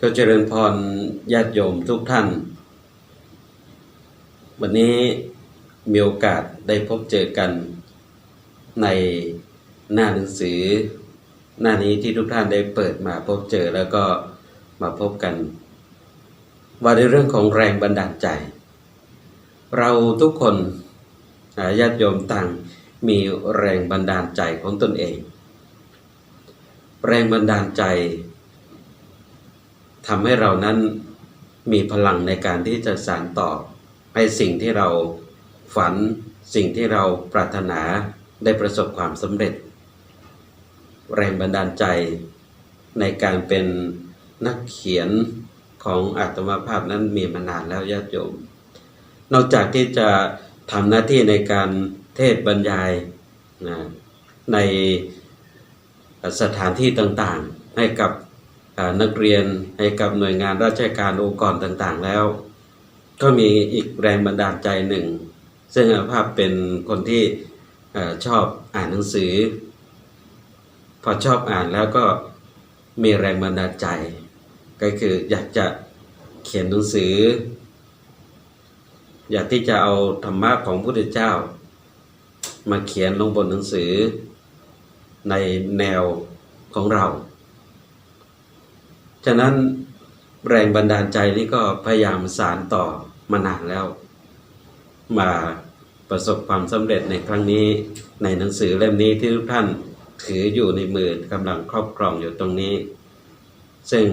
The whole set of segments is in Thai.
ก็เจริญพรญาติโยมทุกท่าน วันนี้มีโอกาสได้พบเจอกันในหน้าหนังสือ หน้านี้ที่ทุกท่านได้เปิดมาพบเจอแล้วก็มาพบกัน ว่าในเรื่องของแรงบันดาลใจ เราทุกคนญาติโยมต่างมีแรงบันดาลใจของตนเอง แรงบันดาลใจ ทำให้เรานั้นมีพลังในการที่จะสานต่อให้สิ่งที่เราฝันสิ่งที่เราปรารถนาได้ประสบความสำเร็จ แรงบันดาลใจในการเป็นนักเขียนของอาตมาภาพนั้นมีมานานแล้วญาติโยม นอกจากที่จะทำหน้าที่ในการเทศบรรยายนะในสถานที่ต่างๆ ให้กับ นักเรียนให้กับหน่วยงานราชการองค์กรต่างๆแล้ว ก็มีอีกแรงบันดาลใจหนึ่ง ซึ่งอาภาพเป็นคนที่อชอบอ่านหนังสือ พอชอบอ่านแล้วก็มีแรงบันดาลใจ ก็คืออยากจะเขียนหนังสือ อยากที่จะเอาธรรมะของพระพุทธเจ้า มาเขียนลงบนหนังสือในแนวของเรา ฉะนั้นแรงบันดาลใจนี่ก็พยายามสารต่อมานานแล้ว มาประสบความสำเร็จในครั้งนี้ในหนังสือเล่มนี้ที่ทุกท่านถืออยู่ในมือกำลังครอบครองอยู่ตรงนี้ ซึ่ง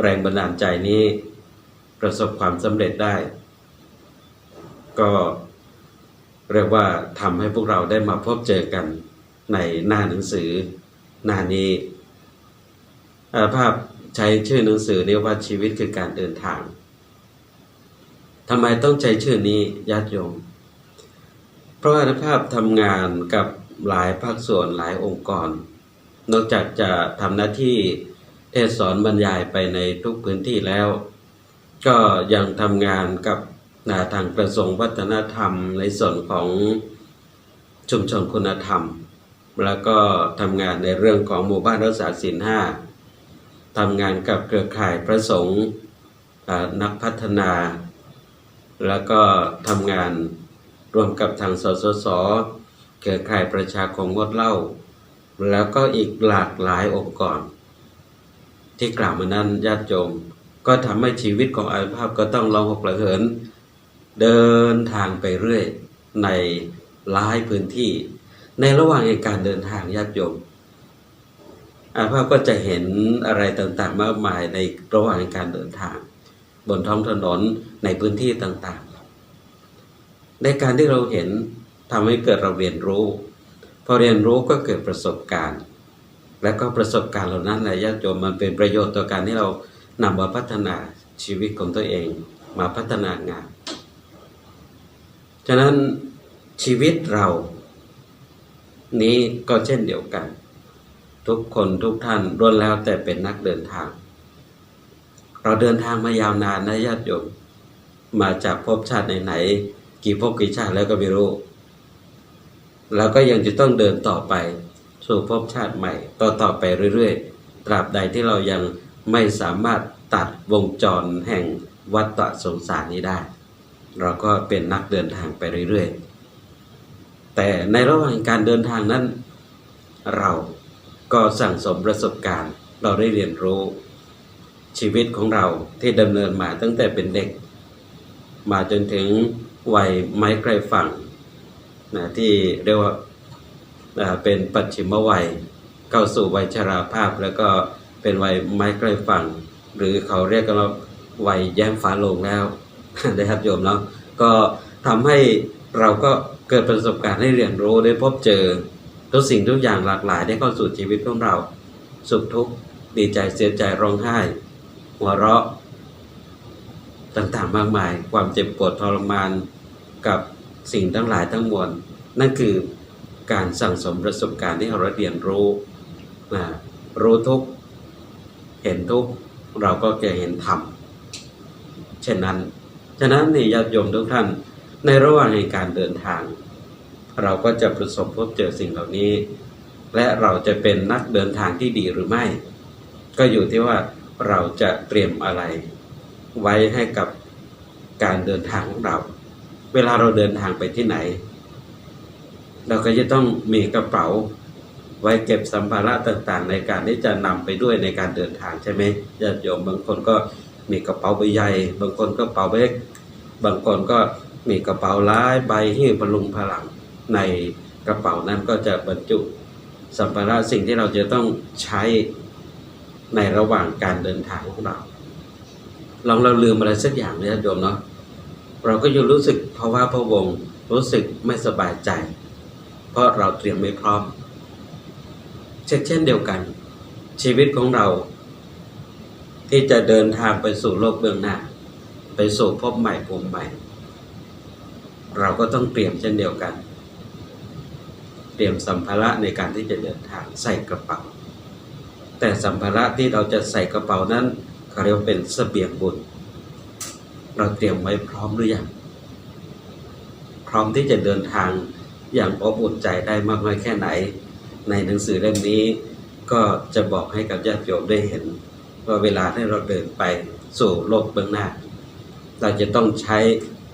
แรงบันดาลใจนี้ประสบความสำเร็จได้ ก็เรียกว่าทำให้พวกเราได้มาพบเจอกันในหน้าหนังสือหน้านี้ ภาพใช้ชื่อหนังสือเรียกว่าชีวิตคือการเดินทางทำไมต้องใช้ชื่อนี้ญาติโยม เพราะว่าภาพทำงานกับหลายภาคส่วนหลายองค์กร นอกจากจะทำหน้าที่เทศสอนบรรยายไปในทุกพื้นที่แล้ว ก็ยังทำงานกับนะทางกระทรวงวัฒนธรรมในส่วนของชุมชนคุณธรรม แล้วก็ทำงานในเรื่องของหมู่บ้านรักษาศีลห้า ทำงานกับเครือข่ายพระสงฆ์นักพัฒนา แล้วก็ทำงานร่วมกับทางสสสเครือข่ายประชาคมงดเหล้าแล้วก็อีกหลากหลายองค์กร ที่กล่าวมานั้นญาติโยมก็ทำให้ชีวิตของอาภาพก็ต้องลองหกระเหิน เดินทางไปเรื่อยในหลายพื้นที่ ในระหว่างในการเดินทางญาติโยม อาภาพก็จะเห็นอะไรต่างๆ มากมายในระหว่างการเดินทาง บนท้องถนนในพื้นที่ต่างๆ ในการที่เราเห็นทำให้เกิดเราเรียนรู้ พอเรียนรู้ก็เกิดประสบการณ์ และก็ประสบการณ์เหล่านั้นแหละญาติโยมมันเป็นประโยชน์ต่อการที่เรานำมาพัฒนาชีวิตของตัวเองมาพัฒนางาน ฉะนั้นชีวิตเรานี้ก็เช่นเดียวกัน ทุกคนทุกท่านล้วนแล้วแต่เป็นนักเดินทาง เราเดินทางมายาวนานนะญาติโยมมาจากภพชาติไหนๆกี่ภพกี่ชาติแล้วก็ไม่รู้เราก็ยังจะต้องเดินต่อไปสู่ภพชาติใหม่ต่อต่อไปเรื่อยๆ ตราบใดที่เรายังไม่สามารถตัดวงจรแห่งวัฏฏะสงสารนี้ได้ เราก็เป็นนักเดินทางไปเรื่อยๆ แต่ในระหว่างการเดินทางนั้น เรา ก็สั่งสมประสบการณ์ เราได้เรียนรู้ ชีวิตของเราที่ดำเนินมาตั้งแต่เป็นเด็ก มาจนถึงวัยไม้ใกลฝั่งนะที่เรียกว่าเป็นปัจฉิมวัย เข้าสู่วัยชราภาพ แล้วก็เป็นวัยไม้ใกลฝั่ง หรือเขาเรียกกันว่าวัยแย้มฟ้าโลงแล้วนะครับโยมเนาะก็ทำให้เราก็เกิดประสบการณ์ได้เรียนรู้ได้พบเจอ ทุกสิ่งทุกอย่างหลากหลายได้เข้าสู่ชีวิตของเรา สุขทุกข์ดีใจเสียใจร้องไห้ หัวเราะ ต่างๆมากมาย ความเจ็บปวดทรมานกับสิ่งทั้งหลายทั้งมวลนั่นคือการสั่งสมประสบการณ์ที่เราเรียนรู้นะรู้ทุกเห็นทุกเราก็จะเห็นธรรมเช่นนั้น ฉะนั้นนี่ญาติโยมทุกท่านในระหว่างในการเดินทาง เราก็จะประสบพบเจอสิ่งเหล่านี้ และเราจะเป็นนักเดินทางที่ดีหรือไม่ ก็อยู่ที่ว่าเราจะเตรียมอะไร ไว้ให้กับการเดินทางของเรา เวลาเราเดินทางไปที่ไหน เราก็จะต้องมีกระเป๋าไว้เก็บสัมภาระต่างๆ ในการที่จะนำไปด้วยในการเดินทางใช่ไหมญาติโยมบางคนก็มีกระเป๋าใบใหญ่บางคนก็กระเป๋าเล็กบางคนก็มีกระเป๋าหลายใบหิ้วพลุงพลัง ในกระเป๋านั้นก็จะบรรจุสัมภาระสิ่งที่เราจะต้องใช้ในระหว่างการเดินทางของเราลองเราลืมอะไรสักอย่างเนี่ยโยมเนาะเราก็ยังรู้สึกภาวะพะวงรู้สึกไม่สบายใจ เพราะเราเตรียมไม่พร้อม เช่นเช่นเดียวกัน ชีวิตของเรา ที่จะเดินทางไปสู่โลกเบื้องหน้า ไปสู่พบใหม่ภูมิใหม่ เราก็ต้องเตรียมเช่นเดียวกัน เตรียมสัมภาระในการที่จะเดินทางใส่กระเป๋า แต่สัมภาระที่เราจะใส่กระเป๋านั้นเขาเรียกเป็นเสบียงบุญ เราเตรียมไว้พร้อมหรือยังพร้อมที่จะเดินทางอย่างอบอุ่นใจได้มากน้อยแค่ไหน ในหนังสือเล่มนี้ก็จะบอกให้กับญาติโยมได้เห็น ว่าเวลาที่เราเดินไปสู่โลกเบื้องหน้า เราจะต้องใช้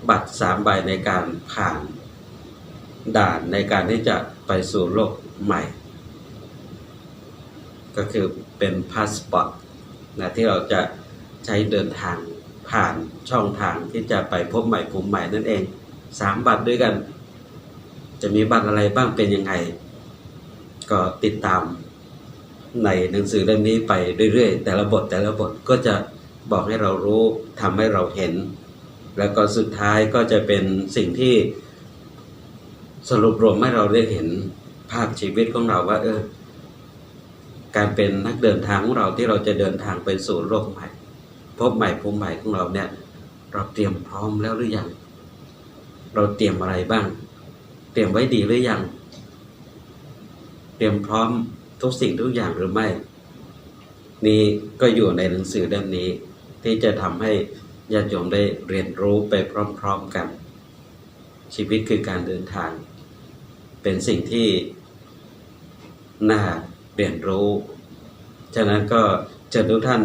บัตรสามใบในการผ่าน ด่านในการที่จะไปสู่โลกใหม่ ก็คือเป็นพาสปอร์ตนะที่เราจะใช้เดินทางผ่านช่องทางที่จะไปพบใหม่ภูมิใหม่นั่นเองสามบัตรด้วยกัน จะมีบัตรอะไรบ้างเป็นยังไง ก็ติดตามในหนังสือเล่มนี้ไปเรื่อยๆ แต่ละบทแต่ละบทก็จะบอกให้เรารู้ทำให้เราเห็น แล้วก็สุดท้ายก็จะเป็นสิ่งที่ สรุปรวมให้เราได้เห็นภาพชีวิตของเราว่า เออ การเป็นนักเดินทางของเราที่เราจะเดินทางไปสู่โลกใหม่ พบใหม่ภูมิใหม่ของเราเนี่ย เราเตรียมพร้อมแล้วหรือยัง เราเตรียมอะไรบ้าง เตรียมไว้ดีหรือยัง เตรียมพร้อมทุกสิ่งทุกอย่างหรือไม่ นี่ก็อยู่ในหนังสือเล่มนี้ ที่จะทำให้ญาติโยมได้เรียนรู้ไปพร้อม ๆกัน ชีวิตคือการเดินทาง เป็นสิ่งที่น่าเรียนรู้ ฉะนั้นก็เชิญทุกท่าน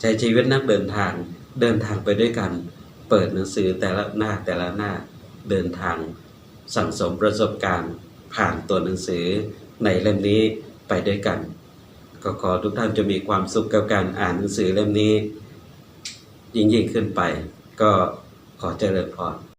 ใช้ชีวิตนักเดินทางเดินทางไปด้วยกัน เปิดหนังสือแต่ละหน้าแต่ละหน้าเดินทางสั่งสมประสบการณ์ผ่านตัวหนังสือในเล่มนี้ไปด้วยกัน ก็ขอทุกท่านจะมีความสุขกับการอ่านหนังสือเล่มนี้ ยิ่งยิ่งขึ้นไป ก็ขอเจริญพร